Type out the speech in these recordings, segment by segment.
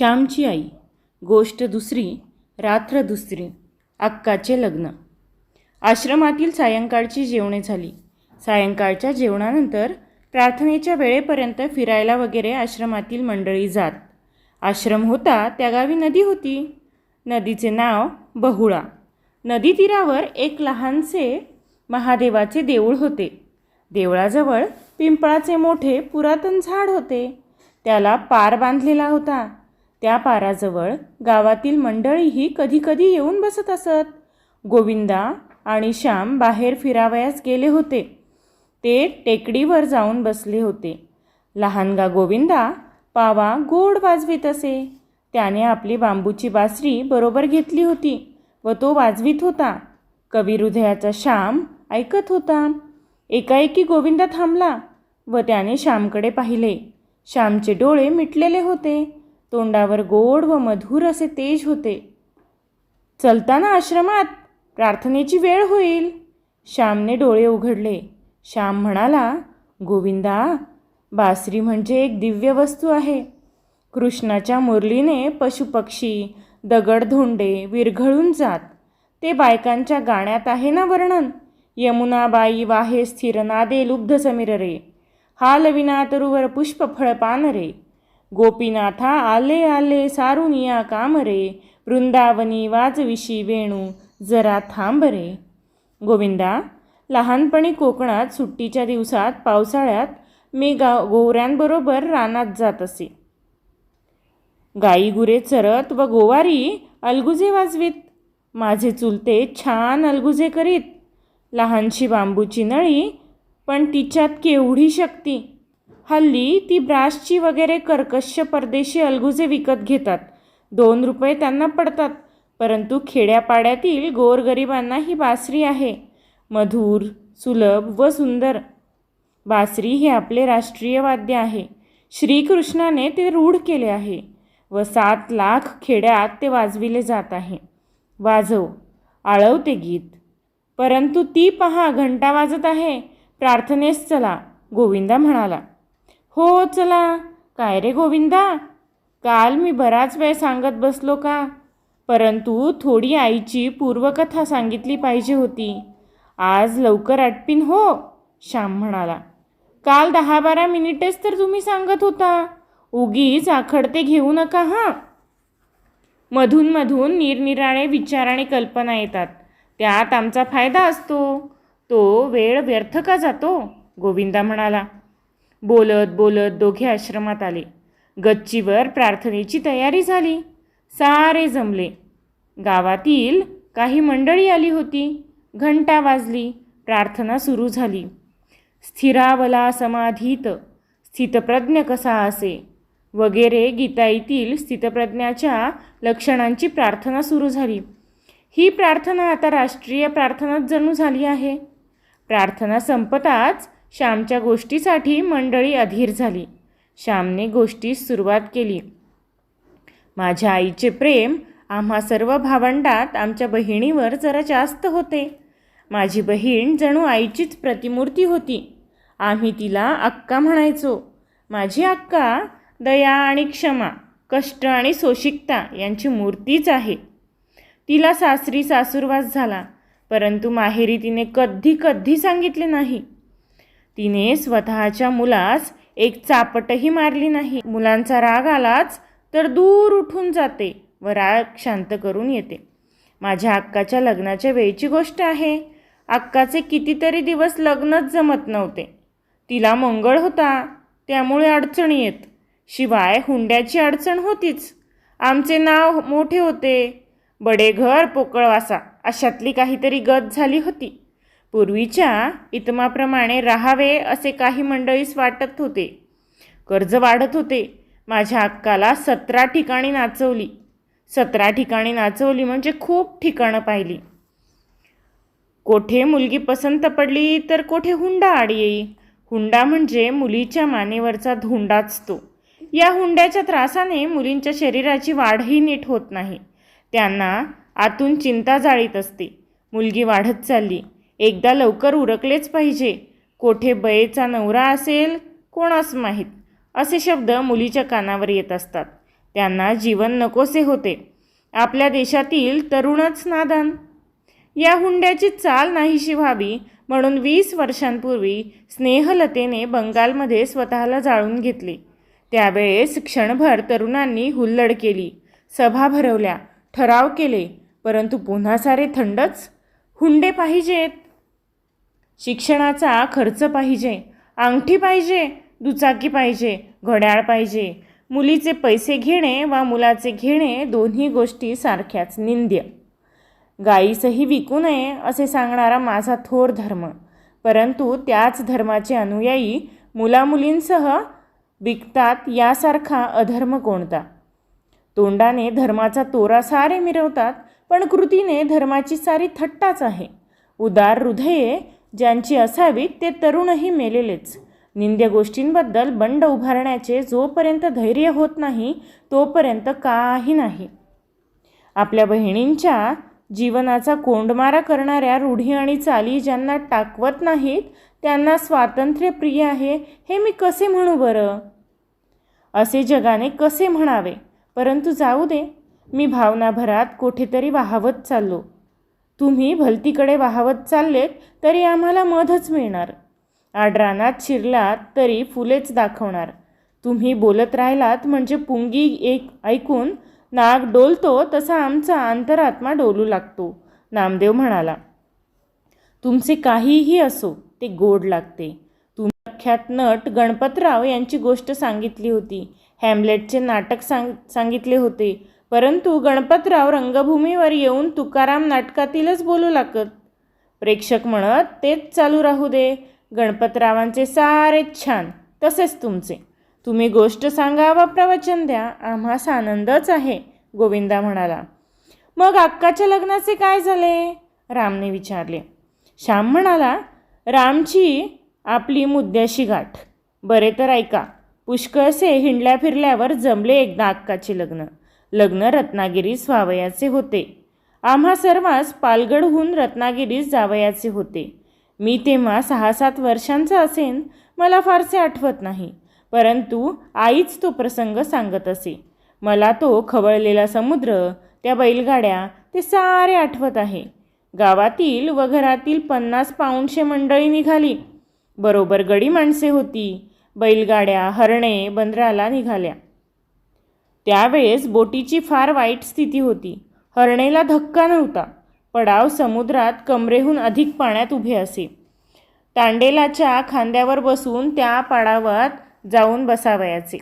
श्यामची आई गोष्ट दुसरी रात्र दुसरी अक्काचे लग्न. आश्रमातील सायंकाळची जेवणे झाली. सायंकाळच्या जेवणानंतर प्रार्थनेच्या वेळेपर्यंत फिरायला वगैरे आश्रमातील मंडळी जात. आश्रम होता त्या गावी नदी होती. नदीचे नाव बहुळा. नदी तीरावर एक लहानसे महादेवाचे देऊळ होते. देवळाजवळ पिंपळाचे मोठे पुरातन झाड होते. त्याला पार बांधलेला होता. त्या पाराजवळ गावातील मंडळीही कधीकधी येऊन बसत असत. गोविंदा आणि श्याम बाहेर फिरावयास गेले होते. ते टेकडीवर जाऊन बसले होते. लहानगा गोविंदा पावा गोड वाजवीत असे. त्याने आपली बांबूची बासरी बरोबर घेतली होती व तो वाजवीत होता. कवी हृदयाचा श्याम ऐकत होता. एकाएकी गोविंदा थांबला व त्याने श्यामकडे पाहिले. श्यामचे डोळे मिटलेले होते. तोंडावर गोड व मधुर असे तेज होते. चलताना आश्रमात प्रार्थनेची वेळ होईल. श्यामने डोळे उघडले. श्याम म्हणाला गोविंदा बासरी म्हणजे एक दिव्य वस्तू आहे. कृष्णाच्या मुरलीने पशुपक्षी दगडधोंडे विरघळून जात. ते बायकांच्या गाण्यात आहे ना वर्णन? यमुनाबाई वाहे स्थिर नादे लुब्ध समीर रे. हालविना तरुवर पुष्प फळपान रे. गोपीनाथा आले आले सारुनिया काम रे वृंदावनी वाजविशी वेणू जरा थांब रे गोविंदा लहानपणी कोकणात सुट्टीच्या दिवसात पावसाळ्यात मी गा गोवऱ्यांबरोबर रानात जात असे गाई गुरे चरत व गोवारी अलगुजे वाजवीत माझे चुलते छान अलगुजे करीत लहानशी बांबूची नळी पण तिच्यात केवढी शक्ती हल्ली ती ब्राशची वगैरे कर्कश परदेशी अलगुजे विकत घेतात. दोन रुपये त्यांना पडतात परंतु खेड्यापाड्यातील गोरगरिबांना ही बासरी आहे. मधुर सुलभ व सुंदर. बासरी हे आपले राष्ट्रीय वाद्य आहे. श्रीकृष्णाने ते रूढ केले आहे व सात लाख खेड्यात ते वाजविले जात आहे. वाजव आळव ते गीत. परंतु ती पहा घंटा वाजत आहे. प्रार्थनेस चला गोविंदा म्हणाला. हो चला. काय रे गोविंदा? काल मी बराच वेळ सांगत बसलो का? परंतु थोडी आईची पूर्वकथा सांगितली पाहिजे होती. आज लवकर आटपीन हो श्याम म्हणाला. काल दहा बारा मिनिटेच तर तुम्ही सांगत होता. उगीच आखडते घेऊ नका हां. मधून मधून निरनिराळे विचार आणि कल्पना येतात. त्यात आमचा फायदा असतो. तो वेळ व्यर्थ का जातो? गोविंदा म्हणाला. बोलत बोलत दोघे आश्रमात आले. गच्चीवर प्रार्थनेची तयारी झाली. सारे जमले. गावातील काही मंडळी आली होती. घंटा वाजली. प्रार्थना सुरू झाली. स्थिरावला समाधीत स्थितप्रज्ञ कसा असे? वगैरे गीताईतील स्थितप्रज्ञाच्या लक्षणांची प्रार्थना सुरू झाली. ही प्रार्थना आता राष्ट्रीय प्रार्थनाच जणू झाली आहे. प्रार्थना संपताच श्यामच्या गोष्टीसाठी मंडळी अधीर झाली. श्यामने गोष्टीस सुरुवात केली. माझ्या आईचे प्रेम आम्हा सर्व भावंडात आमच्या बहिणीवर जरा जास्त होते. माझी बहीण जणू आईचीच प्रतिमूर्ती होती. आम्ही तिला अक्का म्हणायचो. माझी अक्का दया आणि क्षमा कष्ट आणि सोशिकता यांची मूर्तीच आहे. तिला सासरी सासूरवास झाला परंतु माहेरी तिने कधी कधी सांगितले नाही. तिने स्वतःच्या मुलास एक चापटही मारली नाही. मुलांचा राग आलाच तर दूर उठून जाते व राग शांत करून येते. माझ्या अक्काच्या लग्नाच्या वेळची गोष्ट आहे. अक्काचे कितीतरी दिवस लग्नच जमत नव्हते. तिला मंगळ होता त्यामुळे अडचणी येत. शिवाय हुंड्याची अडचण होतीच. आमचे नाव मोठे होते. बडे घर पोकळवासा अशातली काहीतरी गत झाली होती. पूर्वीच्या इतमाप्रमाणे राहावे असे काही मंडळीस वाटत होते. कर्ज वाढत होते. माझ्या अक्काला सतरा ठिकाणी नाचवली. सतरा ठिकाणी नाचवली म्हणजे खूप ठिकाणं पाहिली. कोठे मुलगी पसंत पडली तर कोठे हुंडा आड येई? हुंडा म्हणजे मुलीच्या मानेवरचा धोंडाच तो या हुंड्याच्या त्रासाने मुलींच्या शरीराची वाढही नीट होत नाही. त्यांना आतून चिंता जाळीत असते. मुलगी वाढत चालली. एकदा लवकर उरकलेच पाहिजे. कोठे बयेचा नवरा असेल कोणास माहीत? असे शब्द मुलीच्या कानावर येत असतात. त्यांना जीवन नकोसे होते. आपल्या देशातील तरुणच नादान. या हुंड्याची चाल नाहीशी व्हावी म्हणून वीस वर्षांपूर्वी स्नेहलतेने बंगालमध्ये स्वतःला जाळून घेतले. त्यावेळेस क्षणभर तरुणांनी हुल्लड केली सभा भरवल्या ठराव केले परंतु पुन्हा सारे थंडच. हुंडे पाहिजेत. शिक्षणाचा खर्च पाहिजे अंगठी पाहिजे दुचाकी पाहिजे घड्याळ पाहिजे. मुलीचे पैसे घेणे वा मुलाचे घेणे दोन्ही गोष्टी सारख्याच निंद्य. गाईसही विकू नये असे सांगणारा माझा थोर धर्म. परंतु त्याच धर्माचे अनुयायी मुलामुलींसह विकतात यासारखा अधर्म कोणता? तोंडाने धर्माचा तोरा सारे मिरवतात पण कृतीने धर्माची सारी थट्टाच आहे. उदार हृदये ज्यांची असावीत ते तरुणही मेलेलेच. निंद्य गोष्टींबद्दल बंड उभारण्याचे जोपर्यंत धैर्य होत नाही तोपर्यंत काही नाही. आपल्या बहिणींच्या जीवनाचा कोंडमारा करणाऱ्या रूढी आणि चाली ज्यांना टाकवत नाहीत त्यांना स्वातंत्र्य प्रिय आहे हे मी कसे म्हणू बरं? असे जगाने कसे म्हणावे? परंतु जाऊ दे. मी भावनाभरात कुठेतरी वाहवत चाललो. तुम्ही भलतीकडे वाहवत चाललेत तरी आम्हाला मधच मिळणार. आडरानात शिरलात तरी फुलेच दाखवणार. तुम्ही बोलत राहिलात म्हणजे पुंगी एक ऐकून नाग डोलतो तसा आमचा अंतरात्मा डोलू लागतो नामदेव म्हणाला. तुमचे काहीही असो ते गोड लागते. तुम्ही प्रख्यात नट गणपतराव यांची गोष्ट सांगितली होती. हॅमलेटचे नाटक सांग सांगितले होते. परंतु गणपतराव रंगभूमीवर येऊन तुकाराम नाटकातीलच बोलू लागत. प्रेक्षक म्हणत तेच चालू राहू दे. गणपतरावांचे सारे छान. तसेच तुमचे. तुम्ही गोष्ट सांगा वा प्रवचन द्या. आम्हास आनंदच आहे गोविंदा म्हणाला. मग अक्काच्या लग्नाचे काय झाले? रामने विचारले. श्याम म्हणाला रामची आपली मुद्द्याशी गाठ. बरे तर ऐका. पुष्कळसे हिंडल्या फिरल्यावर जमले एकदा अक्काचे लग्न. लग्न रत्नागिरीस व्हावयाचे होते. आम्हा सर्वांस पालगडहून रत्नागिरीस जावयाचे होते. मी तेव्हा सहा सात वर्षांचा असेन मला फारसे आठवत नाही. परंतु आईच तो प्रसंग सांगत असे. मला तो खवळलेला समुद्र त्या बैलगाड्या ते सारे आठवत आहे. गावातील व घरातील पन्नास पाऊंडशे मंडळी निघाली. बरोबर गडी माणसे होती. बैलगाड्या हरणे बंदराला निघाल्या. त्यावेळेस बोटीची फार वाईट स्थिती होती. हरणेला धक्का नव्हता. पडाव समुद्रात कमरेहून अधिक पाण्यात उभे असे. तांडेलाच्या खांद्यावर बसून त्या पडावात जाऊन बसावयाचे.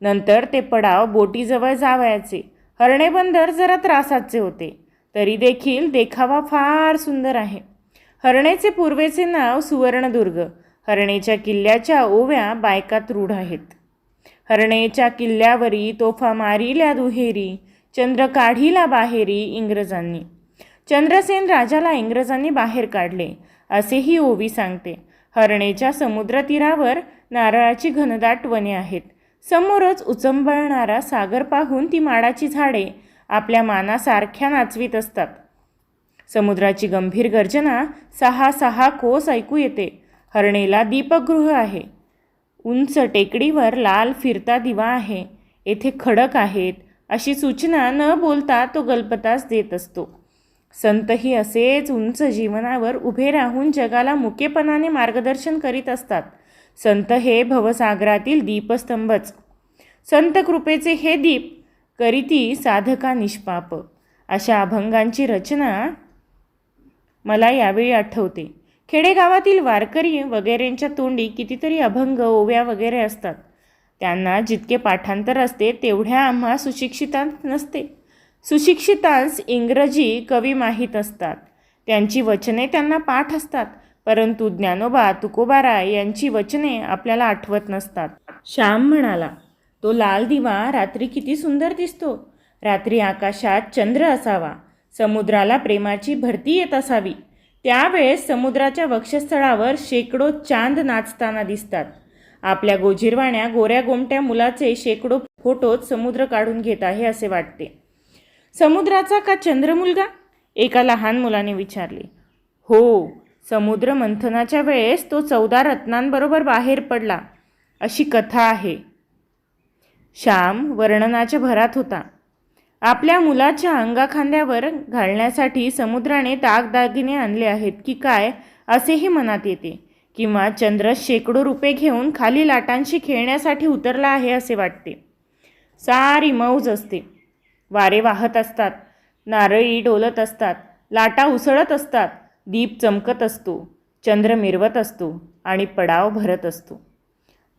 नंतर ते पडाव बोटीजवळ जावयाचे. हरणे बंदर जरा त्रासाचे होते. तरी देखील देखावा फार सुंदर आहे. हरणेचे पूर्वेचे नाव सुवर्णदुर्ग. हरणेच्या किल्ल्याच्या ओव्या बायकात रूढ आहेत. हरणेच्या किल्ल्यावरी तोफा मारिल्या दुहेरी चंद्र काढीला बाहेरी इंग्रजांनी. चंद्रसेन राजाला इंग्रजांनी बाहेर काढले असेही ओवी सांगते. हरणेच्या समुद्रतीरावर नारळाची घनदाट वने आहेत. समोरच उचंबळणारा सागर पाहून ती माडाची झाडे आपल्या मानासारख्या नाचवीत असतात. समुद्राची गंभीर गर्जना सहा सहा कोस ऐकू येते. हरणेला दीपगृह आहे. उंच टेकडीवर लाल फिरता दिवा आहे. येथे खडक आहेत. अशी सूचना न बोलता तो गल्पतास देत असतो. संतही असेच उंच जीवनावर उभे राहून जगाला मुकेपणाने मार्गदर्शन करीत असतात. संत हे भवसागरातील दीपस्तंभच. संत कृपेचे हे दीप करीती साधका निष्पाप. अशा अभंगांची रचना मला यावेळी आठवते. खेडेगावातील वारकरी वगैरेंच्या तोंडी कितीतरी अभंग ओव्या वगैरे असतात. त्यांना जितके पाठांतर असते तेवढ्या आम्हा सुशिक्षितांत नसते. सुशिक्षितांस इंग्रजी कवी माहीत असतात. त्यांची वचने त्यांना पाठ असतात परंतु ज्ञानोबा तुकोबाराय यांची वचने आपल्याला आठवत नसतात. श्याम म्हणाला तो लाल दिवा रात्री किती सुंदर दिसतो. रात्री आकाशात चंद्र असावा. समुद्राला प्रेमाची भरती येत असावी. त्यावेळेस समुद्राच्या वक्षस्थळावर शेकडो चांद नाचताना दिसतात. आपल्या गोजीरवाण्या गोऱ्या गोमट्या मुलाचे शेकडो फोटोत समुद्र काढून घेत आहे असे वाटते. समुद्राचा का चंद्र मुलगा एका लहान मुलाने विचारले. हो समुद्र मंथनाच्या वेळेस तो चौदा रत्नांबरोबर बाहेर पडला. अशी कथा आहे. श्याम वर्णनाच्या भरात होता. आपल्या मुलाच्या अंगाखांद्यावर घालण्यासाठी समुद्राने दागदागिने आणले आहेत की काय असेही मनात येते. किंवा चंद्र शेकडो रुपये घेऊन खाली लाटांशी खेळण्यासाठी उतरला आहे असे वाटते. सारी मौज असते. वारे वाहत असतात. नारळी डोलत असतात. लाटा उसळत असतात. दीप चमकत असतो. चंद्र मिरवत असतो आणि पडाव भरत असतो.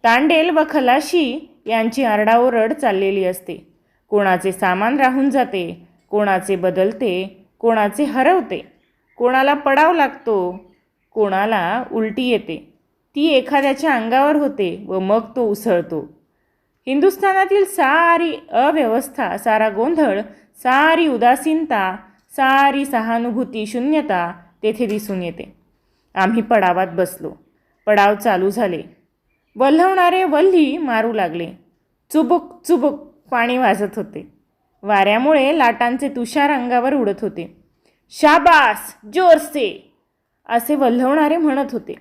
तांडेल व खलाशी यांची आरडाओरड चाललेली असते. कोणाचे सामान राहून जाते कोणाचे बदलते कोणाचे हरवते. कोणाला पडाव लागतो कोणाला उलटी येते. ती एखाद्याच्या अंगावर होते व मग तो उसळतो. हिंदुस्थानातील सारी अव्यवस्था सारा गोंधळ सारी उदासीनता सारी सहानुभूती शून्यता तेथे दिसून येते. आम्ही पडावात बसलो. पडाव चालू झाले. वल्हवणारे वल्ही मारू लागले. चुबुक चुबुक पाणी वाजत होते. वाऱ्यामुळे लाटांचे तुषार अंगावर उडत होते. शाबास जोरसे असे वल्हवणारे म्हणत होते.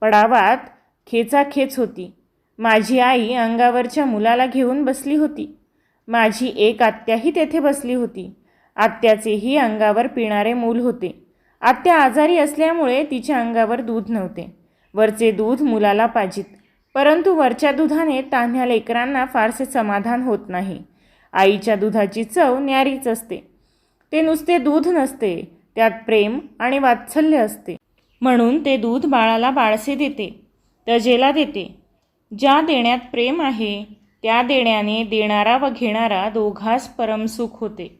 पडावात खेचाखेच होती. माझी आई अंगावरच्या मुलाला घेऊन बसली होती. माझी एक आत्याही तेथे बसली होती. आत्याचेही अंगावर पिणारे मूल होते. आत्या आजारी असल्यामुळे तिच्या अंगावर दूध नव्हते. वरचे दूध मुलाला पाजित. परंतु वरच्या दुधाने तान्ह्या लेकरांना फारसे समाधान होत नाही. आईच्या दुधाची चव न्यारीच असते. ते नुसते दूध नसते त्यात प्रेम आणि वात्सल्य असते. म्हणून ते दूध बाळाला बाळसे देते तजेला देते. ज्या देण्यात प्रेम आहे त्या देण्याने देणारा व घेणारा दोघास परमसुख होते.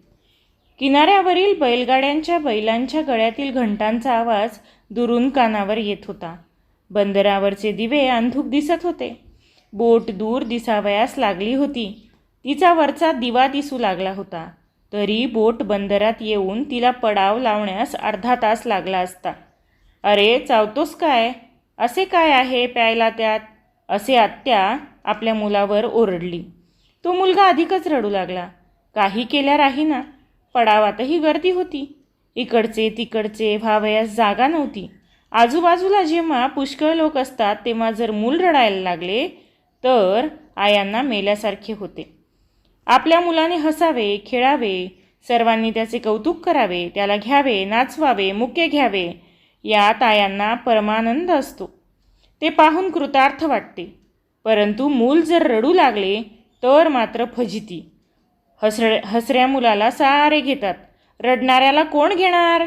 किनाऱ्यावरील बैलगाड्यांच्या बैलांच्या गळ्यातील घंटांचा आवाज दुरून कानावर येत होता. बंदरावरचे दिवे अंधूक दिसत होते. बोट दूर दिसावयास लागली होती. तिचा वरचा दिवा दिसू लागला होता. तरी बोट बंदरात येऊन तिला पडाव लावण्यास अर्धा तास लागला असता. अरे चावतोस काय? असे काय आहे प्यायला त्यात असे आत्या आपल्या मुलावर ओरडली. तो मुलगा अधिकच रडू लागला. काही केल्या राहीना. पडावातही गर्दी होती. इकडचे तिकडचे व्हावयास जागा नव्हती. आजूबाजूला जेव्हा पुष्कळ लोक असतात तेव्हा जर मूल रडायला लागले तर आयांना मेल्यासारखे होते. आपल्या मुलाने हसावे खेळावे सर्वांनी त्याचे कौतुक करावे त्याला घ्यावे नाचवावे मुके घ्यावे यात आयांना परमानंद असतो. ते पाहून कृतार्थ वाटते. परंतु मूल जर रडू लागले तर मात्र फजिती. हसर हसऱ्या मुलाला सारे घेतात. रडणाऱ्याला कोण घेणार?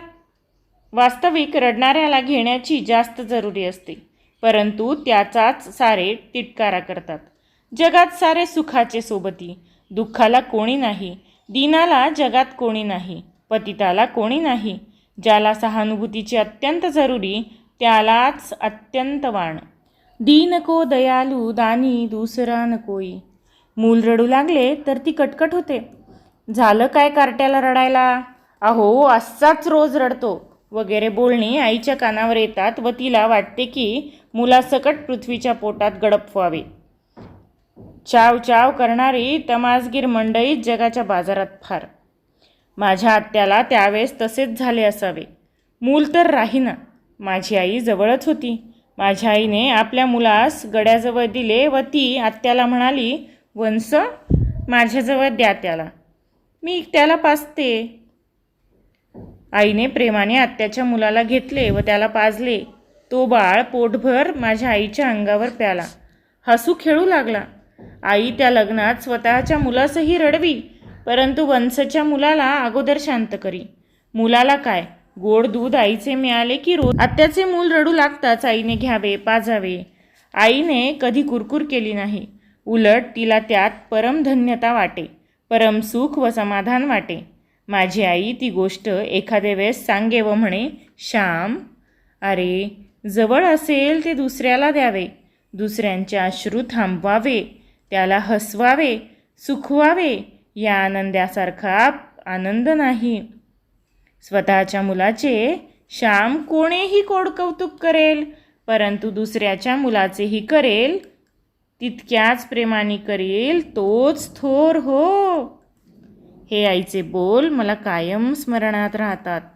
वास्तविक रडणाऱ्याला घेण्याची जास्त जरुरी असते. परंतु त्याचाच सारे तिटकारा करतात. जगात सारे सुखाचे सोबती. दुःखाला कोणी नाही. दिनाला जगात कोणी नाही. पतिताला कोणी नाही. ज्याला सहानुभूतीची अत्यंत जरुरी त्यालाच अत्यंत वाण. दीनको दयालू दानी दुसरा नकोई मूल रडू लागले तर ती कटकट होते. झालं काय कार्ट्याला रडायला? अहो असाच रोज रडतो. वगैरे बोलणी आईच्या कानावर येतात व तिला वाटते की मुलासकट पृथ्वीच्या पोटात गडप व्हावे. चाव चाव करणारी तमासगीर मंडळीत जगाच्या बाजारात फार. माझ्या आत्याला त्यावेळेस तसेच झाले असावे. मूल तर राहीना. माझी आई जवळच होती. माझ्या आईने आपल्या मुलास गड्याजवळ दिले व ती आत्याला म्हणाली वंस माझ्याजवळ द्या त्याला. मी त्याला पासते. आईने प्रेमाने आत्याच्या मुलाला घेतले व त्याला पाजले. तो बाळ पोटभर माझ्या आईच्या अंगावर प्याला. हसू खेळू लागला. आई त्या लग्नात स्वतःच्या मुलासही रडवी परंतु वंशच्या मुलाला अगोदर शांत करी. मुलाला काय? गोड दूध आईचे मिळाले की रोज? आत्याचे मूल रडू लागताच आईने घ्यावे पाजावे. आईने कधी कुरकुर केली नाही. उलट तिला त्यात परमधन्यता वाटे परमसुख व समाधान वाटे. माझी आई ती गोष्ट एखाद्या वेळेस सांगे व म्हणे श्याम अरे जवळ असेल ते दुसऱ्याला द्यावे. दुसऱ्यांचे अश्रू थांबवावे त्याला हसवावे सुखवावे या आनंदासारखा आनंद नाही. स्वतःच्या मुलाचे श्याम कोणीही कोड कौतुक करेल परंतु दुसऱ्याच्या मुलाचेही करेल तितक्याच प्रेमाने करेल तोच थोर हो. हे आईचे बोल मला कायम स्मरणात राहतात.